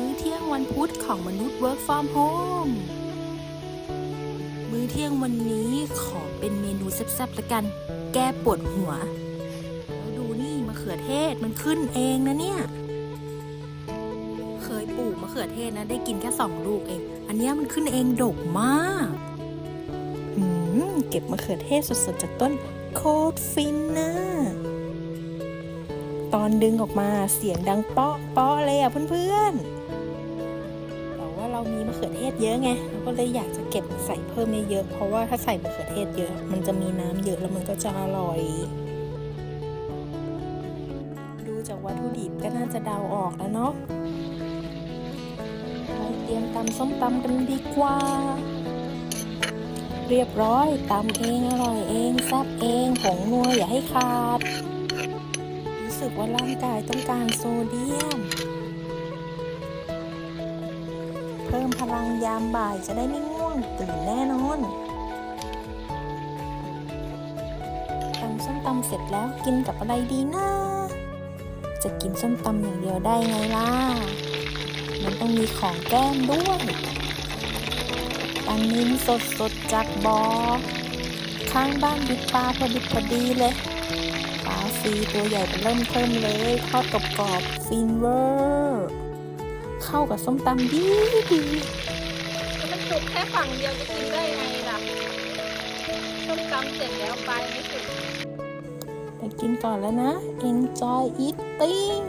มื้อเที่ยงวันพุธของมนุษย์ work from home มื้อเที่ยงวันนี้ขอเป็นเมนูแซ่บๆละกัน แก้ปวดหัว แล้วดูนี่มะเขือเทศมันขึ้นเองนะเนี่ย เคยปลูกมะเขือเทศนะได้กินแค่สองลูกเอง อันนี้มันขึ้นเองดกมากเก็บมะเขือเทศสดๆจากต้นโคตรฟินนะตอนดึงออกมาเสียงดังเปาะเปาะเลยอะเพื่อนๆ เรามีมะเขือเทศเยอะไงเราก็เลยอยากจะเก็บใส่เพิ่มเยอะเพราะว่าถ้าใส่มะเขือเทศเยอะ มันจะมีน้ำเยอะแล้วมันก็จะอร่อย ดูจากวัตถุดิบก็น่าจะเดาออกแล้วเนาะเตรียมตำส้มตำกันดีกว่า เรียบร้อยตำเองอร่อยเองแซ่บเองผงนัวอย่าให้ขาด รู้สึกว่าร่างกายต้องการโซเดียม เพิ่มพลังยามบ่ายจะได้ไม่ง่วงตื่นแน่นอนตำส้มตำเสร็จแล้วกินกับอะไรดีนะ จะกินส้มตำอย่างเดียวได้ไงล่ะ มันต้องมีของแก้มด้วยปลานิลสดสดจากบอ่อข้างบ้านดิบปลาพอดิบพอดีเลยปลาซีตัวใหญ่เป็นเริ่มเพิ่มเลยทอดกรอบๆฟินเวอร์ เข้ากับส้มตำดีดีมันสุกแค่ฝั่งเดียวจะกินได้ไงล่ะ ส้มตำเสร็จแล้วปลายไม่สุกไปกินก่อนแล้วนะ enjoy eating